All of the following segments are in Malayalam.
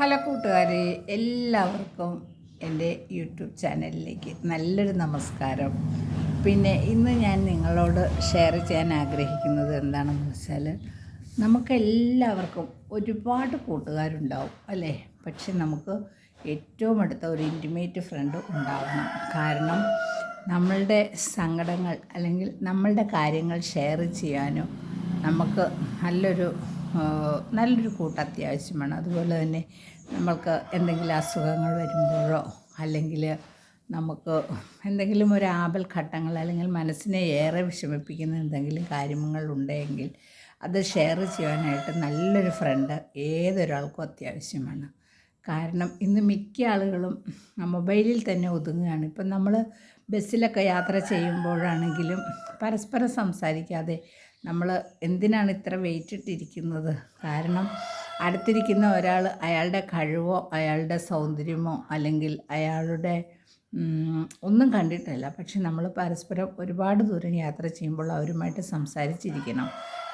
ഹലോ കൂട്ടുകാരെ എല്ലാവർക്കും എന്റെ യൂട്യൂബ് ചാനലിലേക്ക് നല്ലൊരു നമസ്കാരം. പിന്നെ ഇന്ന് ഞാൻ നിങ്ങളോട് ഷെയർ ചെയ്യാൻ ആഗ്രഹിക്കുന്നത് എന്താണെന്ന് വെച്ചാൽ നമുക്കെല്ലാവർക്കും ഒരുപാട് കൂട്ടുകാരുണ്ടാവും അല്ലേ? പക്ഷെ നമുക്ക് ഏറ്റവും അടുത്ത ഒരു ഇന്റിമേറ്റ് ഫ്രണ്ട് ഉണ്ടാവണം. കാരണം നമ്മളുടെ സങ്കടങ്ങൾ അല്ലെങ്കിൽ നമ്മളുടെ കാര്യങ്ങൾ ഷെയർ ചെയ്യാനോ നമുക്ക് നല്ലൊരു നല്ലൊരു കൂട്ട് അത്യാവശ്യമാണ്. അതുപോലെ തന്നെ നമ്മൾക്ക് എന്തെങ്കിലും അസുഖങ്ങൾ വരുമ്പോഴോ അല്ലെങ്കിൽ നമുക്ക് എന്തെങ്കിലും ഒരു ആപൽ ഘട്ടങ്ങൾ അല്ലെങ്കിൽ മനസ്സിനെ ഏറെ വിഷമിപ്പിക്കുന്ന എന്തെങ്കിലും കാര്യങ്ങൾ ഉണ്ടെങ്കിൽ അത് ഷെയർ ചെയ്യാനായിട്ട് നല്ലൊരു ഫ്രണ്ട് ഏതൊരാൾക്കും അത്യാവശ്യമാണ്. കാരണം ഇന്ന് മിക്ക ആളുകളും മൊബൈലിൽ തന്നെ ഒതുങ്ങുകയാണ്. ഇപ്പം നമ്മൾ ബസ്സിലൊക്കെ യാത്ര ചെയ്യുമ്പോഴാണെങ്കിലും പരസ്പരം സംസാരിക്കാതെ നമ്മൾ എന്തിനാണ് ഇത്ര വെയിറ്റ് ഇട്ടിരിക്കുന്നത്? കാരണം അടുത്തിരിക്കുന്ന ഒരാൾ അയാളുടെ കഴിവോ അയാളുടെ സൗന്ദര്യമോ അല്ലെങ്കിൽ അയാളുടെ ഒന്നും കണ്ടിട്ടില്ല. പക്ഷെ നമ്മൾ പരസ്പരം ഒരുപാട് ദൂരം യാത്ര ചെയ്യുമ്പോൾ അവരുമായിട്ട് സംസാരിച്ചിരിക്കണം.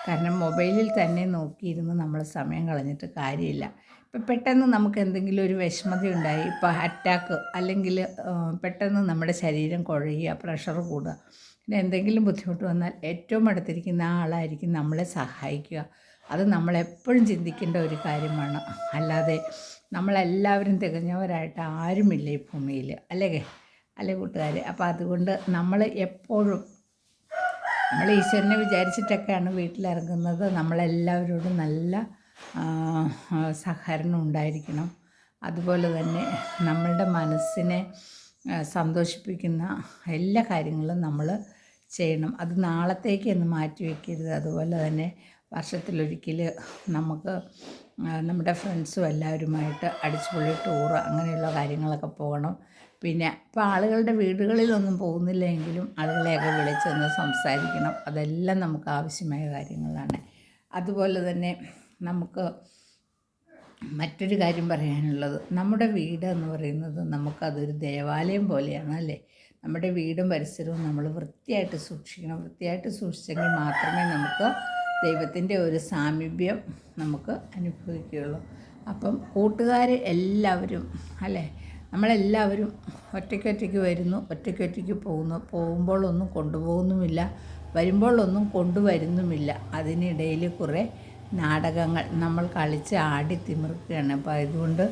കാരണം മൊബൈലിൽ തന്നെ നോക്കിയിരുന്ന് നമ്മൾ സമയം കളഞ്ഞിട്ട് കാര്യമില്ല. ഇപ്പം പെട്ടെന്ന് നമുക്ക് എന്തെങ്കിലും ഒരു വിഷമത ഉണ്ടായി ഇപ്പോൾ അറ്റാക്ക് അല്ലെങ്കിൽ പെട്ടെന്ന് നമ്മുടെ ശരീരം കുഴയുക പ്രഷർ കൂടുക പിന്നെ എന്തെങ്കിലും ബുദ്ധിമുട്ട് വന്നാൽ ഏറ്റവും അടുത്തിരിക്കുന്ന ആളായിരിക്കും നമ്മളെ സഹായിക്കുക. അത് നമ്മളെപ്പോഴും ചിന്തിക്കേണ്ട ഒരു കാര്യമാണ്. അല്ലാതെ നമ്മളെല്ലാവരും തികഞ്ഞവരായിട്ട് ആരുമില്ല ഈ ഭൂമിയിൽ അല്ലേ? അല്ലേ കൂട്ടുകാർ അപ്പോൾ അതുകൊണ്ട് നമ്മൾ എപ്പോഴും നമ്മൾ ഈശ്വരനെ വിചാരിച്ചിട്ടൊക്കെയാണ് വീട്ടിലിറങ്ങുന്നത്. നമ്മളെല്ലാവരോടും നല്ല സഹകരണം ഉണ്ടായിരിക്കണം. അതുപോലെ തന്നെ നമ്മളുടെ മനസ്സിനെ സന്തോഷിപ്പിക്കുന്ന എല്ലാ കാര്യങ്ങളും നമ്മൾ ചെയ്യണം. അത് നാളത്തേക്ക് ഒന്ന് മാറ്റി വയ്ക്കരുത് അതുപോലെ തന്നെ വർഷത്തിലൊരിക്കൽ നമുക്ക് നമ്മുടെ ഫ്രണ്ട്സും എല്ലാവരുമായിട്ട് അടിച്ചുപൊളി ടൂറ് അങ്ങനെയുള്ള കാര്യങ്ങളൊക്കെ പോകണം. പിന്നെ ഇപ്പോൾ ആളുകളുടെ വീടുകളിലൊന്നും പോകുന്നില്ല എങ്കിലും ആളുകളെയൊക്കെ വിളിച്ചൊന്ന് സംസാരിക്കണം. അതെല്ലാം നമുക്ക് ആവശ്യമായ കാര്യങ്ങളാണ്. അതുപോലെ തന്നെ നമുക്ക് മറ്റൊരു കാര്യം പറയാനുള്ളത്. നമ്മുടെ വീട് എന്ന് പറയുന്നത് നമുക്കതൊരു ദേവാലയം പോലെയാണ് അല്ലേ? നമ്മുടെ വീടും പരിസരവും നമ്മൾ വൃത്തിയായിട്ട് സൂക്ഷിക്കണം. വൃത്തിയായിട്ട് സൂക്ഷിച്ചെങ്കിൽ മാത്രമേ നമുക്ക് ദൈവത്തിന്റെ ഒരു സാമീപ്യം നമുക്ക് അനുഭവിക്കുകയുള്ളൂ. അപ്പം കൂട്ടുകാർ എല്ലാവരും അല്ലേ? നമ്മളെല്ലാവരും ഒറ്റയ്ക്കൊറ്റയ്ക്ക് വരുന്നു ഒറ്റയ്ക്കൊറ്റയ്ക്ക് പോകുന്നു. പോകുമ്പോഴൊന്നും കൊണ്ടുപോകുന്നുമില്ല വരുമ്പോഴൊന്നും കൊണ്ടുവരുന്നുമില്ല. അതിനിടയിൽ കുറേ നാടകങ്ങൾ നമ്മൾ കളിച്ച് ആടി തിമിർക്കുകയാണ്. അപ്പോൾ അതുകൊണ്ട്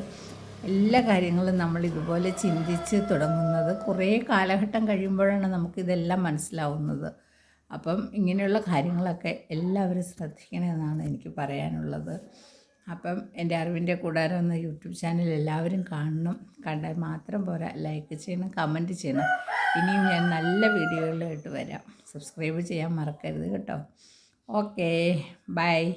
എല്ലാ കാര്യങ്ങളും നമ്മൾ ഇതുപോലെ ചിന്തിച്ച് തുടങ്ങുന്നത് കുറേ കാലഘട്ടം കഴിയുമ്പോഴാണ് നമുക്കിതെല്ലാം മനസ്സിലാവുന്നത്. അപ്പം ഇങ്ങനെയുള്ള കാര്യങ്ങളൊക്കെ എല്ലാവരും ശ്രദ്ധിക്കണമെന്നാണ് എനിക്ക് പറയാനുള്ളത്. അപ്പം എന്റെ അറിവിന്റെ കൂടാരം എന്ന യൂട്യൂബ് ചാനൽ എല്ലാവരും കാണണം. കണ്ടാൽ മാത്രം പോരാ. ലൈക്ക് ചെയ്യണം കമന്റ് ചെയ്യണം. ഇനിയും ഞാൻ നല്ല വീഡിയോകളായിട്ട് വരാം. സബ്സ്ക്രൈബ് ചെയ്യാൻ മറക്കരുത് കേട്ടോ. Okay bye.